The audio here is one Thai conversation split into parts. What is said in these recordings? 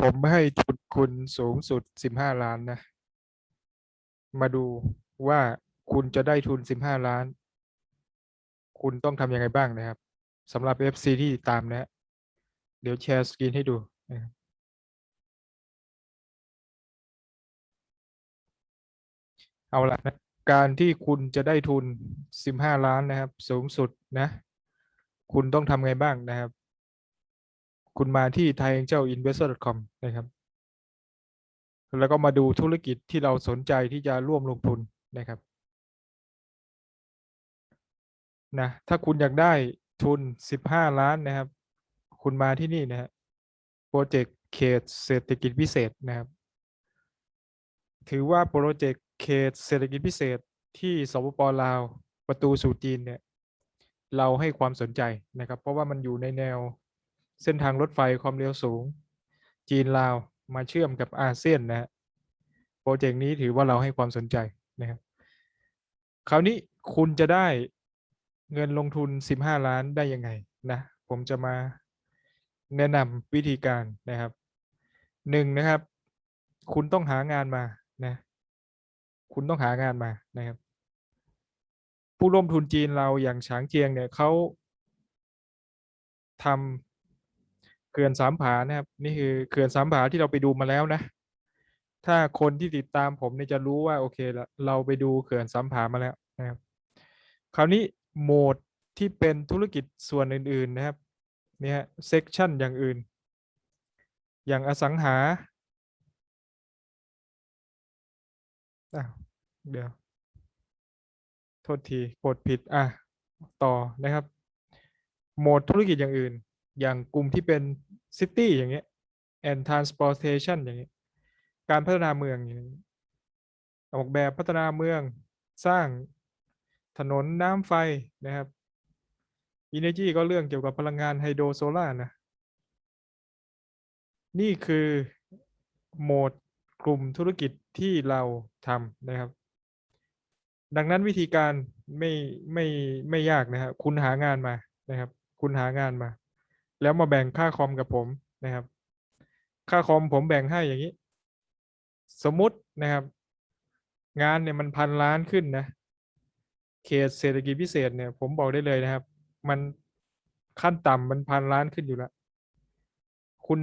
ผมให้ทุนคุณสูงสุดสิบห้าล้านนะ มาดูว่าคุณจะได้ทุนสิบห้าล้าน คุณต้องทำยังไงบ้างนะครับสำหรับ FC ที่ตามนะ เดี๋ยวแชร์สกรีนให้ดูนะครับเอาละนะการที่คุณจะได้ทุนสิบห้าล้านนะครับ สูงสุดนะ คุณต้องทำไงบ้างนะครับ คุณมาที่ Thai Angel Investor.com นะครับ แล้วก็มาดูธุรกิจที่เราสนใจที่จะร่วมลงทุนนะครับนะถ้าคุณอยากได้ทุน 15 ล้านนะครับ คุณมาที่นี่นะฮะโปรเจกต์เขตเศรษฐกิจพิเศษนะครับ ถือว่าโปรเจกต์เขตเศรษฐกิจพิเศษที่สปปลาวประตูสู่จีนเนี่ยเราให้ความสนใจนะครับ เพราะว่ามันอยู่ในแนว เส้นทางรถไฟความเร็วสูง จีนลาวมาเชื่อมกับอาเซียนนะฮะโปรเจกต์นี้ถือว่าเราให้ความสนใจนะครับ คราวนี้คุณจะได้เงินลงทุน 15 ล้านได้ยังไงนะ ผมจะมาแนะนำวิธีการนะครับหนึ่งนะครับ คุณต้องหางานมานะ คุณต้องหางานมานะครับ ผู้ร่วมทุนจีนเราอย่างฉางเจียงเนี่ยเขาทำ เขื่อนสามผานะครับ นี่คือเขื่อนสามผาที่เราไปดูมาแล้วนะ ถ้าคนที่ติดตามผมเนี่ยจะรู้ว่าโอเคละเราไปดูเขื่อนสามผามาแล้วนะครับ คราวนี้โหมดที่เป็นธุรกิจส่วนอื่น ๆ นะครับเนี่ยเซกชันอย่างอื่น อย่างอสังหาเดี๋ยว โทษทีกดผิดอะต่อนะครับ โหมดธุรกิจอย่างอื่น อย่างกลุ่มที่เป็นซิตี้อย่างเงี้ย and transportation อย่างเงี้ย การพัฒนาเมืองอย่างนี้ออกแบบพัฒนาเมืองสร้างถนนน้ำไฟนะครับ Energy ก็เรื่องเกี่ยวกับพลังงานไฮโดรโซล่าร์นะ นี่คือโหมดกลุ่มธุรกิจที่เราทำนะครับ ดังนั้นวิธีการไม่ไม่ไม่ยากนะครับ คุณหางานมานะครับ คุณหางานมา แล้วมาแบ่งค่าคอมกับผมนะครับ ค่าคอมผมแบ่งให้อย่างนี้ สมมตินะครับ งานเนี่ยมันพันล้านขึ้นนะเขตเศรษฐกิจพิเศษเนี่ย ผมบอกได้เลยนะครับ มันขั้นต่ำมันพันล้านขึ้นอยู่แล้ว คุณ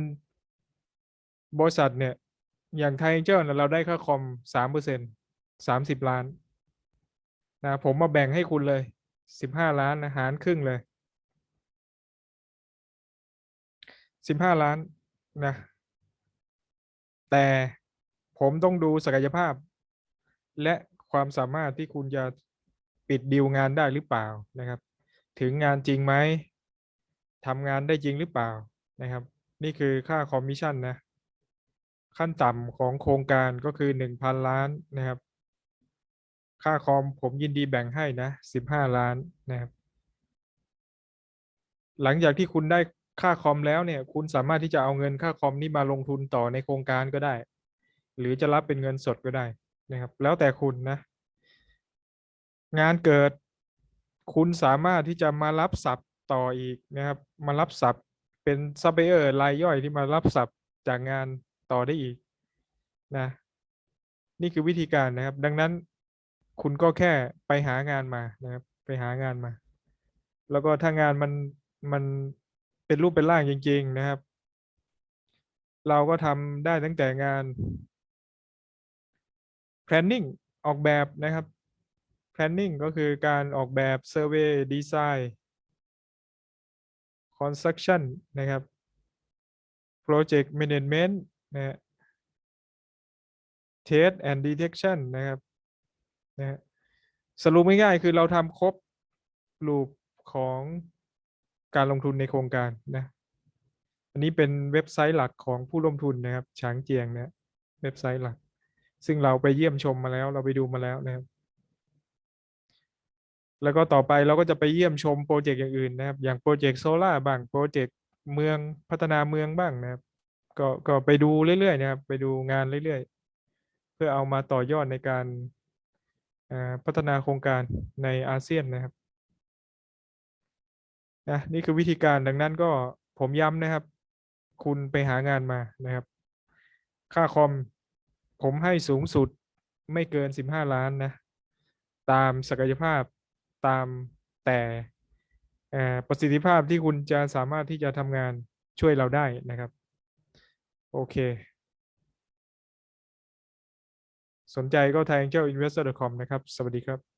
บริษัทเนี่ย อย่างไทยเจ้าเราได้ค่าคอมสามเปอร์เซ็นสามสิบล้านนะผมมาแบ่งให้คุณเลยสิบห้าล้านนะหารครึ่งเลย สิบห้าล้านนะ แต่ผมต้องดูศักยภาพ และความสามารถที่คุณจะปิดดีลงานได้หรือเปล่านะครับ ถึงงานจริงไหมทำงานได้จริงหรือเปล่านะครับ นี่คือค่าคอมมิชชั่นนะ ขั้นต่ำของโครงการก็คือหนึ่งพันล้านนะครับ ค่าคอมผมยินดีแบ่งให้นะสิบห้าล้านนะครับ หลังจากที่คุณได้ ค่าคอมแล้วเนี่ย คุณสามารถที่จะเอาเงินค่าคอมนี้มาลงทุนต่อในโครงการก็ได้ หรือจะรับเป็นเงินสดก็ได้นะครับ แล้วแต่คุณนะ งานเกิดคุณสามารถที่จะมารับสับต่ออีกนะครับ มารับสับเป็นซัพพลายเออร์รายย่อยที่มารับสับจากงานต่อได้อีกนะ นี่คือวิธีการนะครับ ดังนั้นคุณก็แค่ไปหางานมานะครับ ไปหางานมา แล้วก็ถ้างานมันมัน เป็นรูปเป็นร่างจริง ๆ นะครับ เราก็ทำได้ตั้งแต่งาน planning ออกแบบนะครับ planning ก็คือการออกแบบ survey design construction นะครับ project management นะ test and detection นะครับนะสรุปง่ายๆคือเราทำครบรูปของ การลงทุนในโครงการนะ อันนี้เป็นเว็บไซต์หลักของผู้ลงทุนนะครับช้างเจียงนะเว็บไซต์หลัก ซึ่งเราไปเยี่ยมชมมาแล้ว เราไปดูมาแล้วนะครับ แล้วก็ต่อไปเราก็จะไปเยี่ยมชมโปรเจกต์อย่างอื่นนะครับ อย่างโปรเจกต์โซล่าบ้างโปรเจกต์เมืองพัฒนาเมืองบ้างนะครับ ก็ก็ไปดูเรื่อยๆนะครับ ไปดูงานเรื่อยๆ เพื่อเอามาต่อยอดในการพัฒนาโครงการในอาเซียนนะครับ นะนี่คือวิธีการดังนั้นก็ผมย้ำนะครับ คุณไปหางานมานะครับ ค่าคอมผมให้สูงสุดไม่เกิน 15 ล้านนะ ตามศักยภาพตามแต่ประสิทธิภาพที่คุณจะสามารถที่จะทำงานช่วยเราได้นะครับ โอเค สนใจก็ทาง angelinvestor.com นะครับ สวัสดีครับ